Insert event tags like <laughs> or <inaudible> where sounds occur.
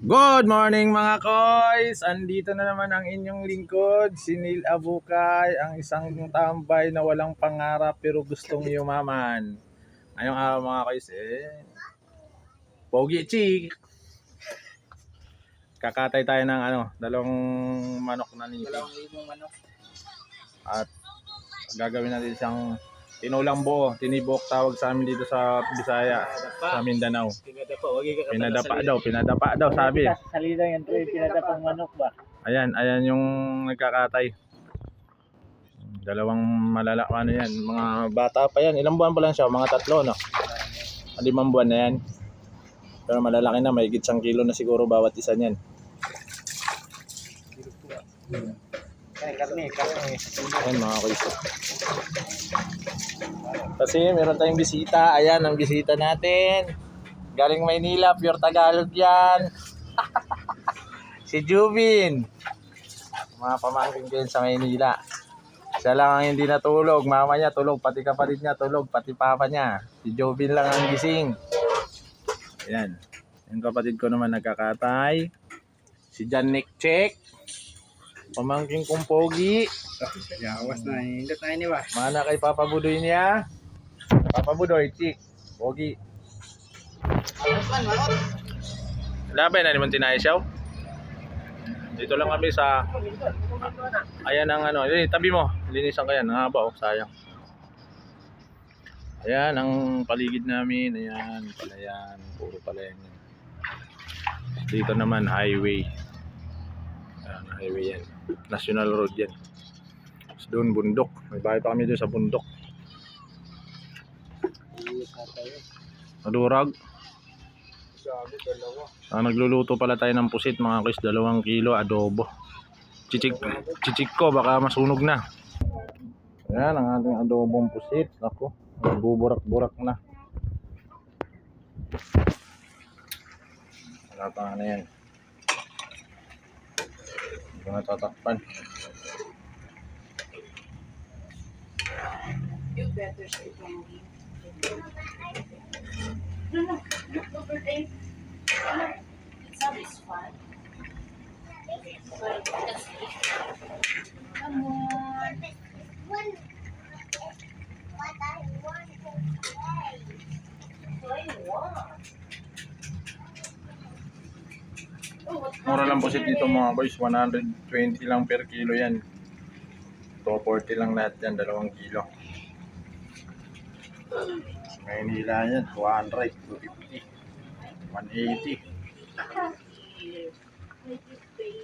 Good morning mga koys! Andito na naman ang inyong lingkod, si Neil Abukay, ang isang tambay na walang pangarap pero gustong yumaman. Ngayong araw mga koys eh, Pogi Chick! Kakatay tayo ng ano, dalawang manok na nipig. Dalawang manok. At gagawin natin siyang tinulang buo, tinibok tawag sa amin dito sa Bisaya, sa Mindanao. Pinadapa, wag ka Pinadapa daw, pinadapa daw sabi. Salida yan, pre, pinadapang manok ba? Ayan, ayan yung nagkakatay. Dalawang malala, ano yan, mga bata pa yan. Ilang buwan pa lang siya? Mga tatlo, no? Limang buwan na yan. Pero malalaki na, may isang kilo na siguro bawat isa niyan. Ay, karne, karne. Ayan mga kuiso. Kasi meron tayong bisita. Ayan ang bisita natin. Galing Maynila, pure Tagalog yan. <laughs> si Jubin. Mga pamangkin ko sa Maynila. Siya lang ang hindi natulog. Mama niya tulog, pati kapatid niya tulog, pati papa niya. Si Jubin lang ang gising. Ayan. Yung kapatid ko naman nagkakatay. Si Nick Check. Pamangkin kong pogi. Yawas na, hindi tayo ni ba? Mana kay Papa Budoy niya. Papa Budoy, chik. Pogi. Labay na naman tinayasaw. Dito lang kami sa Ayan ang ano, eh, tabi mo. Linisan ka yan, ang haba oh, sayang. Ayan ang paligid namin, ayan, palayan, puro palayan yan. Dito naman highway. Highway yan. National road yan. Tapos doon bundok. May bahay pa kami doon sa bundok. Madurag. Ah, nagluluto pala tayo ng pusit mga kuys, dalawang kilo adobo. Chichik, chichik ko, baka masunog na. Ayan ang ating adobong pusit. Ako, nagbuburak-burak na. Wala pa na yan. You better stay from me. No, no. Look over No, It's always fun. Sorry, that's it. Come on. One. What I want to play. Play what? Mura lang pusit dito mga boys, 120 lang per kilo yan. 240 lang lahat yan, dalawang kilo. Sa Maynila yan, 200, 250, 180. My birthday.